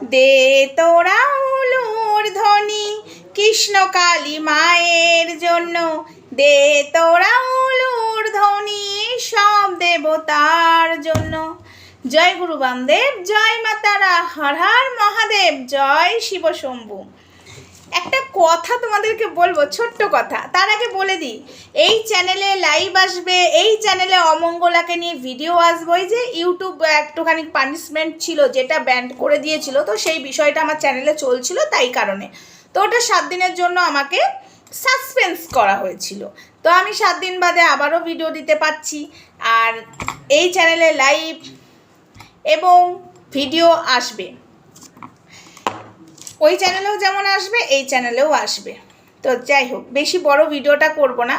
দে তোরা উলুর ধ্বনি, কৃষ্ণ কালী মায়ের জন্য। দে তোরা উলুর ধ্বনি, সব দেবতার জন্য। জয় গুরু বামদেব, জয় মাতারা, হর হর মহাদেব, জয় শিব শম্ভু। একটা কথা তোমাদেরকে বলব, ছোট্ট কথা। তার আগে বলে দিই, এই চ্যানেলে লাইভ আসবে, এই চ্যানেলে অমঙ্গলাকে নিয়ে ভিডিও আসবে। ওই যে ইউটিউব একটুখানি পানিশমেন্ট ছিল, যেটা ব্যান্ড করে দিয়েছিল, তো সেই বিষয়টা আমার চ্যানেলে চলছিল তাই কারণে। তো ওটা সাত দিনের জন্য আমাকে সাসপেন্স করা হয়েছিল। তো আমি সাত দিন বাদে আবারও ভিডিও দিতে পারছি। আর এই চ্যানেলে লাইভ এবং ভিডিও আসবে। ওই চ্যানেলেও যেমন আসবে, এই চ্যানেলেও আসবে। তো যাই হোক, বেশি বড় ভিডিওটা করব না।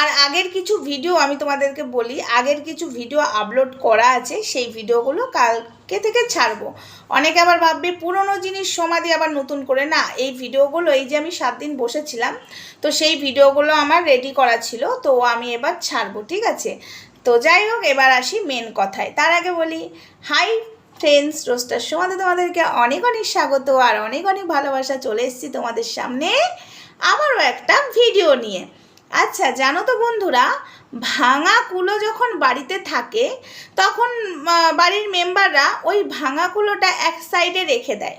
আর আগের কিছু ভিডিও আমি তোমাদেরকে বলি, আগের কিছু ভিডিও আপলোড করা আছে, সেই ভিডিওগুলো কালকে থেকে ছাড়বো। অনেকে আবার ভাববে, পুরনো জিনিস সমাধি আবার নতুন করে। না, এই ভিডিওগুলো এই যে আমি সাত দিন বসেছিলাম, তো সেই ভিডিওগুলো আমার রেডি করা ছিল, তো আমি এবার ছাড়বো, ঠিক আছে? তো যাই হোক, এবার আসি মেন কথায়। তার আগে বলি হাই ফ্রেন্ডস রোস্টার সমাধে তোমাদেরকে অনেক অনেক স্বাগত আর অনেক অনেক ভালোবাসা চলে এসেছি তোমাদের সামনে আবারও একটা ভিডিও নিয়ে। আচ্ছা জানো তো বন্ধুরা, ভাঙা কুলো যখন বাড়িতে থাকে, তখন বাড়ির মেম্বাররা ওই ভাঙা কুলোটা এক সাইডে রেখে দেয়।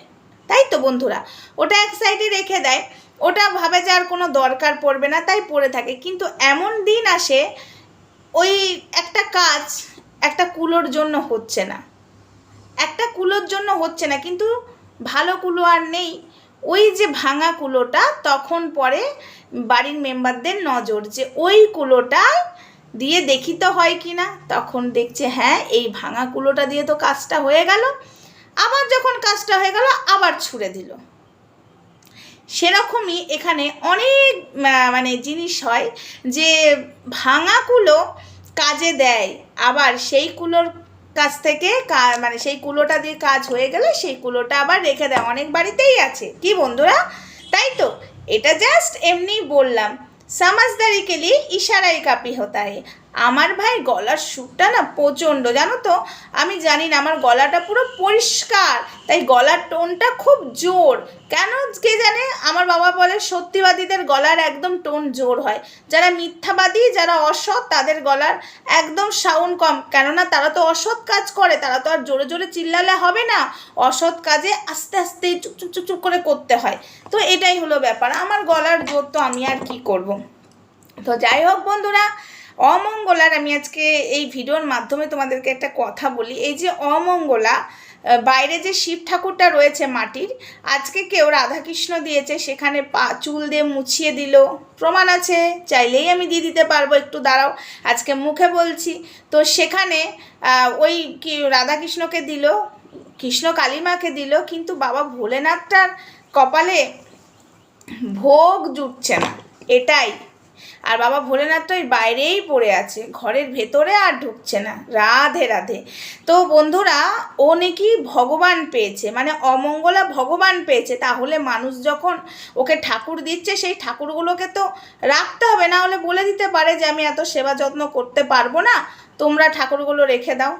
তাই তো বন্ধুরা? ওটা এক সাইডে রেখে দেয়। ওটা ভাবে যে আর কোনো দরকার পড়বে না, তাই পড়ে থাকে। কিন্তু এমন দিন আসে, ওই একটা কাজ একটা কুলোর জন্য হচ্ছে না। একটা কুলোর জন্য হচ্ছে না, কিন্তু ভালো কুলো আর নেই। ওই যে ভাঙা কুলোটা, তখন পরে বাড়ির মেম্বারদের নজর যে ওই কুলোটা দিয়ে দেখি তো হয় কি না, তখন দেখছে হ্যাঁ এই ভাঙা কুলোটা দিয়ে তো কাজটা হয়ে গেল। আবার যখন কাজটা হয়ে গেল, আবার ছুঁড়ে দিল। সেরকমই এখানে অনেক মানে জিনিস হয় যে ভাঙা কুলো কাজে দেয়, আবার সেই কুলোর কাছ থেকে মানে সেই কুলোটা দিয়ে কাজ হয়ে গেলে সেই কুলোটা আবার রেখে দেয়। অনেক বাড়িতেই আছে। কি বন্ধুরা? তাই তো? এটা জাস্ট এমনি বললাম। সামাজদারিকেলি ইশারাই কাপি হতা হে আমার ভাই গলার সুরটা না প্রচণ্ড, জানো তো? আমি জানি না, আমার গলাটা পুরো পরিষ্কার, তাই গলার টোনটা খুব জোর। কেন কে জানে? আমার বাবা বলে সত্যিবাদীদের গলার একদম টোন জোর হয়। যারা মিথ্যাবাদী, যারা অসৎ, তাদের গলার একদম সাউন্ড কম। কেননা তারা তো অসৎ কাজ করে, তারা তো আর জোরে জোরে চিল্লালে হবে না। অসৎ কাজে আস্তে আস্তে চুপ চুপ চুপ চুপ করে করতে হয়। তো এটাই হলো ব্যাপার। আমার গলার জোর তো আমি আর কি করব? তো যাই হোক বন্ধুরা অমঙ্গলার, আমি আজকে এই ভিডিওর মাধ্যমে তোমাদেরকে একটা কথা বলি। এই যে অমঙ্গলা বাইরে যে শিব ঠাকুরটা রয়েছে মাটির, আজকে কেউ রাধাকৃষ্ণ দিয়েছে, সেখানে পা, চুল দিয়ে মুছিয়ে দিল। প্রমাণ আছে, চাইলেই আমি দিয়ে দিতে পারব, একটু দাঁড়াও, আজকে মুখে বলছি। তো সেখানে ওই কি রাধাকৃষ্ণকে দিল, কৃষ্ণ কালীমাকে দিল, কিন্তু বাবা ভোলেনাথটার কপালে ভোগ জুটছে না। এটাই। আর বাবা ভোলেনাথ তো ওই বাইরেই পড়ে আছে, ঘরের ভেতরে আর ঢুকছে না। রাধে রাধে। তো বন্ধুরা, ও নাকি ভগবান পেয়েছে মানে অমঙ্গলা ভগবান পেয়েছে, তাহলে মানুষ যখন ওকে ঠাকুর দিচ্ছে, সেই ঠাকুরগুলোকে তো রাখতে হবে, না হলে বলে দিতে পারে যে আমি এত সেবা যত্ন করতে পারব না, তোমরা ঠাকুরগুলো রেখে দাও,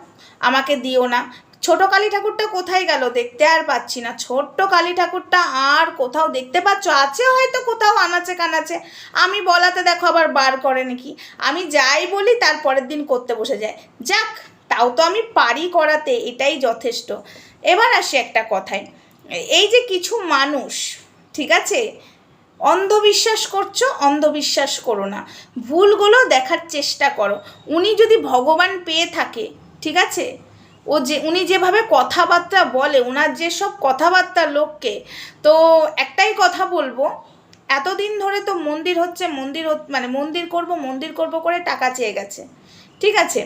আমাকে দিও না। ছোট কালী ঠাকুরটা কোথায় গেল দেখতে আর পাচ্ছি না। ছোট্ট কালী ঠাকুরটা আর কোথাও দেখতে পাচ্ছ? আছে হয়তো কোথাও, আনাচে কানাচে। আমি বলাতে দেখো আবার বার করে নাকি। আমি যাই বলি তার পরের দিন করতে বসে যায়। যাক, তাও তো আমি পারি করাতে, এটাই যথেষ্ট। এবার আসি একটা কথায়। এই যে কিছু মানুষ, ঠিক আছে? অন্ধবিশ্বাস করছ, অন্ধবিশ্বাস করো না। ভুলগুলো দেখার চেষ্টা করো। উনি যদি ভগবান পেয়ে থাকে, ঠিক আছে? ও যে, উনি যেভাবে কথাবার্তা বলে ওনার যেসব কথাবার্তা লোককে, তো একটাই কথা বলব, এতদিন ধরে তো মন্দির হচ্ছে, মন্দির মানে মন্দির করব মন্দির করব করে টাকা চেয়ে গেছে। ঠিক আছে?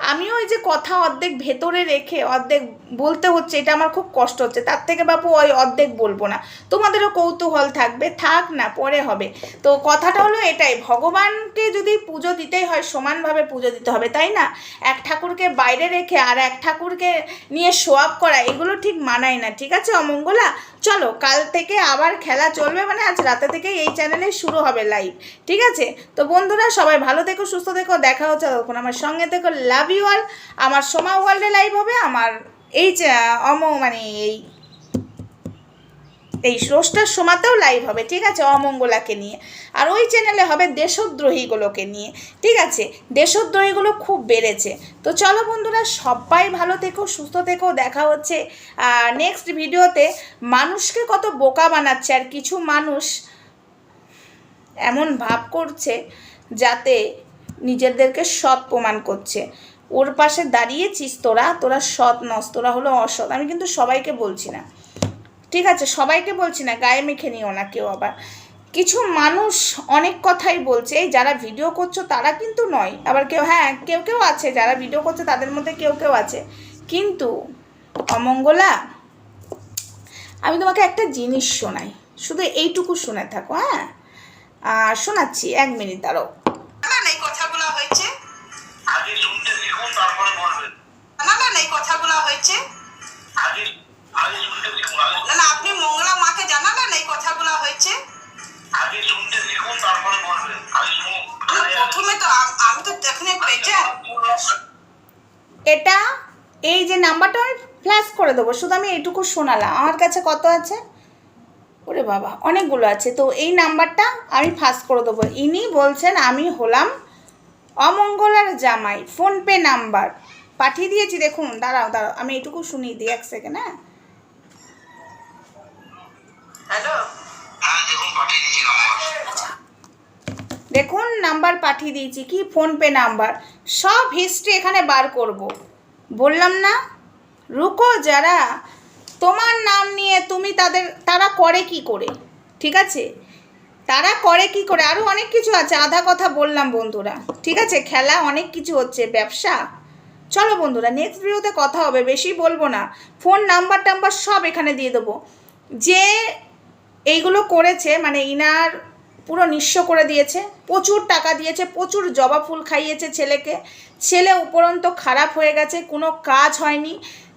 আমিও ওই যে কথা অর্ধেক ভেতরে রেখে অর্ধেক বলতে হচ্ছে, এটা আমার খুব কষ্ট হচ্ছে। তার থেকে বাপু ওই অর্ধেক বলব না। তোমাদেরও কৌতূহল থাকবে, থাক না, পরে হবে। তো কথাটা হলো এটাই, ভগবানকে যদি পুজো দিতেই হয়, সমানভাবে পুজো দিতে হবে, তাই না? এক ঠাকুরকে বাইরে রেখে আর এক ঠাকুরকে নিয়ে আপ করা, এগুলো ঠিক মানায় না, ঠিক আছে অমঙ্গলা? চলো কাল থেকে আবার খেলা চলবে মানে আজ রাতে থেকে এই চ্যানেলে শুরু হবে লাইভ ঠিক আছে? তো বন্ধুরা সবাই ভালো থেকো, সুস্থ থেকো, দেখা হচ্ছে তখন আমার সঙ্গে থেকো লাভ ইউ অল আমার সোমা ওয়ার্ল্ডে লাইভ হবে, আমার এই অম মানে এই এই রোস্টার সময়তেও লাইভ হবে, ঠিক আছে, অমঙ্গলাকে নিয়ে। আর ওই চ্যানেলে হবে দেশদ্রোহীগুলোকে নিয়ে, ঠিক আছে? দেশদ্রোহীগুলো খুব বেড়েছে। তো চলো বন্ধুরা, সবাই ভালো থেকো, সুস্থ থেকো, দেখা হচ্ছে নেক্সট ভিডিওতে মানুষকে কত বোকা বানাচ্ছে, আর কিছু মানুষ এমন ভাব করছে যাতে নিজেদেরকে সৎ প্রমাণ করছে। ওর পাশে দাঁড়িয়েছিস তোরা তোরা সৎ নস, তোরা হলো অসৎ। আমি কিন্তু সবাইকে বলছি না। ঠিক আছে সবাইকে বলছি না গায়ে মেখে নিও না কেউ আবার। কিছু মানুষ অনেক কথাই বলছে এই যারা ভিডিও করছ তারা কিন্তু নয়। আবার কেউ হ্যাঁ কেউ কেউ আছে যারা ভিডিও করছে তাদের মধ্যে কেউ কেউ আছে। কিন্তু অমঙ্গলা আমি তোমাকে একটা জিনিস শোনাই। শুধু এইটুকু শুনে থাকো হ্যাঁ? আর শোনাচ্ছি এক মিনিট দাঁড়াও। না না এই কথাগুলো হয়েছে। আগে শুনতে শিখুন তারপরে বলবেন। না না না এই কথাগুলো হয়েছে। আগে আগে শুনতে শিখুন আগে এটা এই যে নাম্বারটা আমি ফ্ল্যাশ করে দেবো শুধু আমি এইটুকু শোনালাম। আমার কাছে কত আছে? ওরে বাবা অনেকগুলো আছে। তো এই নাম্বারটা আমি ফাঁস করে দেবো। ইনি বলছেন আমি হলাম অমঙ্গলার জামাই। PhonePe number. পাঠিয়ে দিয়েছি দেখুন দাঁড়াও দাঁড়াও আমি এইটুকু শুনিয়ে দিই এক সেকেন্ড হ্যাঁ? হ্যালো? হ্যাঁ দেখুন নাম্বার। দেখুন নাম্বার পাঠিয়ে দিয়েছি। কি? PhonePe number. সব হিস্ট্রি এখানে বার করব। বললাম না? রুকো যারা, তোমার নাম নিয়ে তুমি তাদের, তারা করে কি করে? ঠিক আছে? তারা করে কি করে? আরও অনেক কিছু আছে, আধা কথা বললাম বন্ধুরা। ঠিক আছে? খেলা অনেক কিছু হচ্ছে, ব্যবসা। চলো বন্ধুরা নেক্সট ভিডিওতে কথা হবে, বেশি বলব না। ফোন নাম্বার টাম্বার সব এখানে দিয়ে দেবো। যে এইগুলো করেছে মানে ইনার পুরো নিঃস্ব করে দিয়েছে, প্রচুর টাকা দিয়েছে, প্রচুর জবা ফুল খাইয়েছে ছেলেকে। ছেলে উপরন্ত খারাপ হয়ে গেছে, কোনো কাজ হয়নি।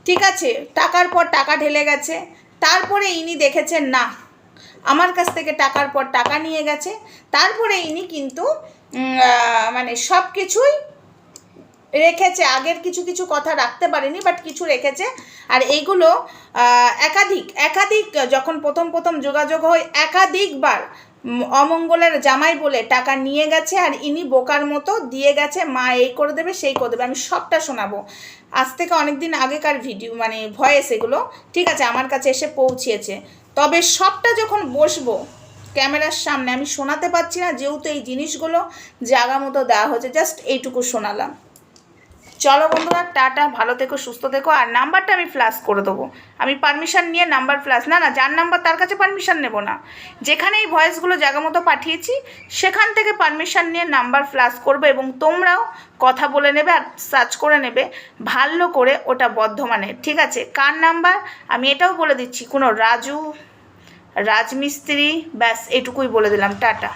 ঠিক আছে, টাকার পর টাকা ঢেলে গেছে, তারপরে ইনি দেখেছেন, না, আমার কাছ থেকে টাকার পর টাকা নিয়ে গেছে। তারপরে ইনি কিন্তু মানে সব কিছুই রেখেছে, আগের কিছু কিছু কথা রাখতে পারেনি, বাট কিছু রেখেছে। আর এইগুলো একাধিক একাধিক যখন প্রথম প্রথম যোগাযোগ হয়, একাধিকবার অমঙ্গলের জামাই বলে টাকা নিয়ে গেছে আর ইনি বোকার মতো দিয়ে গেছে, মা এই করে দেবে, সেই করে দেবে। আমি সবটা শোনাবো। আজ থেকে অনেক দিন আগেকার ভিডিও মানে ভয়েস এগুলো, ঠিক আছে, আমার কাছে এসে পৌঁছিয়েছে। তবে সবটা যখন বসবো ক্যামেরার সামনে, আমি শোনাতে পারছি না, যেহেতু এই জিনিসগুলো জায়গা মতো দেওয়া হয়েছে, জাস্ট এইটুকু শোনালাম। চলো বন্ধুরা, টাটা, ভালো থেকো, সুস্থ থেকো, আর নাম্বারটা আমি ফ্ল্যাশ করে দেবো। আমি পারমিশন নিয়ে নাম্বার ফ্ল্যাশ না না, যার নাম্বার তার কাছে পারমিশন নেব না। যেখানে এই ভয়েসগুলো জায়গা মতো পাঠিয়েছি, সেখান থেকে পারমিশন নিয়ে নাম্বার ফ্ল্যাশ করবে এবং তোমরাও কথা বলে নেবে আর সার্চ করে নেবে, ভালো করে ওটা বর্ধমানের ঠিক আছে? কার নাম্বার? আমি এটাও বলে দিচ্ছি, কোনো রাজু, রাজমিস্ত্রি, ব্যাস, এটুকুই বলে দিলাম। টাটা।